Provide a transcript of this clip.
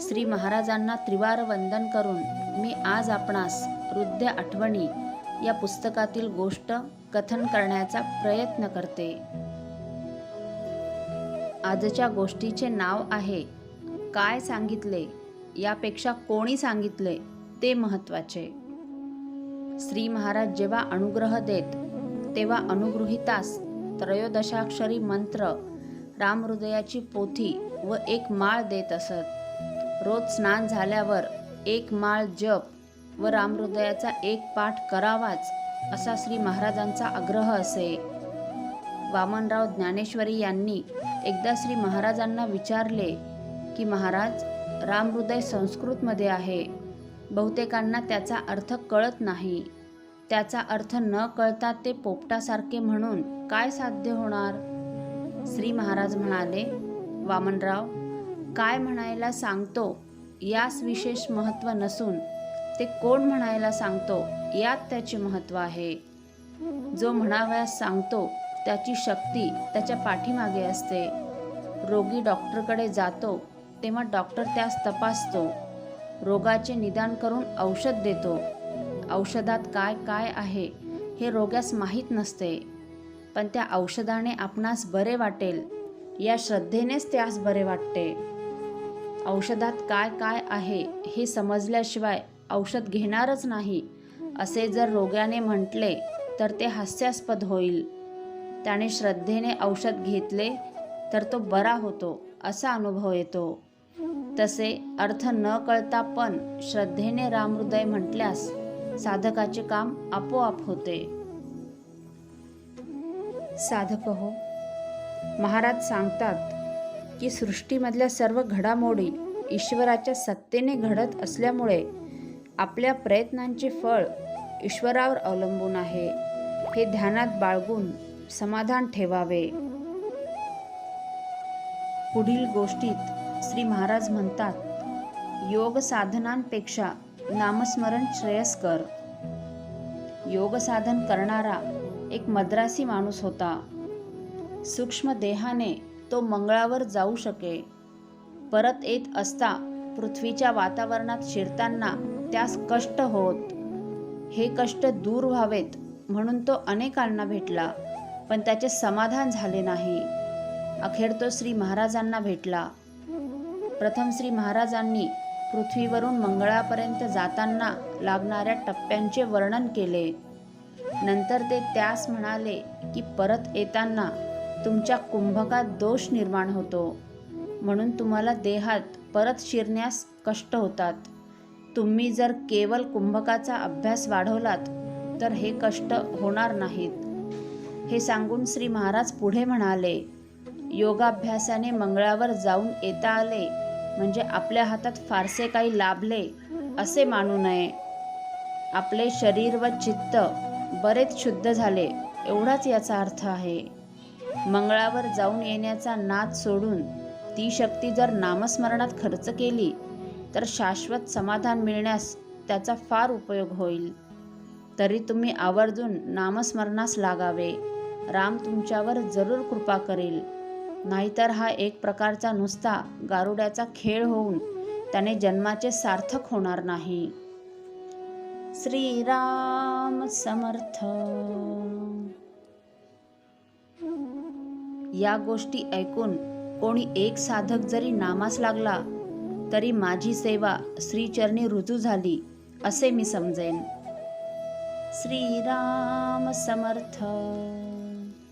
श्री महाराजांना त्रिवार वंदन करून मी आज आपणास हृदय आठवणी या पुस्तकातील गोष्ट कथन करण्याचा प्रयत्न करते. आजच्या गोष्टीचे नाव आहे काय सांगितले यापेक्षा कोणी सांगितले ते महत्त्वाचे. श्री महाराज जेव्हा अनुग्रह देत तेव्हा अनुगृहितास त्रयोदशाक्षरी मंत्र रामहृदयाची पोथी व एक माळ देत असत. रोज स्नान झाल्यावर एक माळ जप व रामहृदयाचा एक पाठ करावाच असा श्री महाराजांचा आग्रह असे. वामनराव ज्ञानेश्वरी यांनी एकदा श्री महाराजांना विचारले की महाराज रामहृदय संस्कृतमध्ये आहे. बहुतेकांना त्याचा अर्थ कळत नाही. त्याचा अर्थ न कळता ते पोपटासारखे म्हणून काय साध्य होणार? श्री महाराज म्हणाले वामनराव काय म्हणायला सांगतो यास विशेष महत्त्व नसून ते कोण म्हणायला सांगतो यात त्याचे महत्त्व आहे. जो म्हणावयास सांगतो त्याची शक्ती त्याच्या पाठीमागे असते. रोगी डॉक्टरकडे जातो तेव्हा डॉक्टर त्यास तपासतो. रोगाचे निदान करून औषध देतो. औषधात काय काय आहे हे रोग्यास माहीत नसते. पण त्या औषधाने आपणास बरे वाटेल. या श्रद्धेनेच त्यास बरे वाटते. औषधात काय काय आहे हे समजल्याशिवाय औषध घेणारच नाही असे जर रोग्याने म्हटले तर ते हास्यास्पद होईल. त्याने श्रद्धेने औषध घेतले तर तो बरा होतो असा अनुभव येतो. तसे अर्थ न कळता पण श्रद्धेने रामहृदय म्हटल्यास साधकाचे काम आपोआप होते. साधक हो महाराज सांगतात की सृष्टीमधल्या सर्व घडामोडी ईश्वराच्या सत्तेने घडत असल्यामुळे आपल्या प्रयत्नांचे फळ ईश्वरावर अवलंबून आहे. हे ध्यानात बाळगून समाधान ठेवावे. पुढील गोष्टीत श्री महाराज म्हणतात योग साधनांपेक्षा नामस्मरण श्रेयस्कर. योग साधन करणारा एक मद्रासी माणूस होता. सूक्ष्म देहाने तो मंगळावर जाऊ शके परत येत असता पृथ्वीच्या वातावरणात शिरताना त्यास कष्ट होत. हे कष्ट दूर व्हावेत म्हणून तो अनेकांना भेटला पण त्याचे समाधान झाले नाही. अखेर तो श्री महाराजांना भेटला. प्रथम श्री महाराजांनी पृथ्वीवरून मंगळापर्यंत जाताना लागणाऱ्या टप्प्यांचे वर्णन केले. नंतर ते त्यास म्हणाले की परत येताना तुमच्या कुंभकात दोष निर्माण होतो. म्हणून तुम्हाला देहात परत शिरण्यास कष्ट होतात. तुम्ही जर केवळ कुंभकाचा अभ्यास वाढवलात तर हे कष्ट होणार नाहीत. हे सांगून श्री महाराज पुढे म्हणाले योगाभ्यासाने मंगळावर जाऊन येता आले म्हणजे आपल्या हातात फारसे काही लाभले असे मानू नये. आपले शरीर व चित्त बरेच शुद्ध झाले एवढाच याचा अर्थ आहे. मंगळावर जाऊन येण्याचा नाद सोडून ती शक्ती जर नामस्मरणात खर्च केली तर शाश्वत समाधान मिळण्यास त्याचा फार उपयोग होईल. तरी तुम्ही आवर्जून नामस्मरणास लागावे. राम तुमच्यावर जरूर कृपा करेल. नाहीतर हा एक प्रकारचा नुसता गारुड्याचा खेळ होऊन त्याने जन्माचे सार्थक होणार नाही. श्रीराम समर्थ. या गोष्टी ऐकून कोणी एक साधक जरी नामास लागला तरी माझी सेवा श्रीचरणी रुजू झाली असे मी समजेन. श्रीराम समर्थ.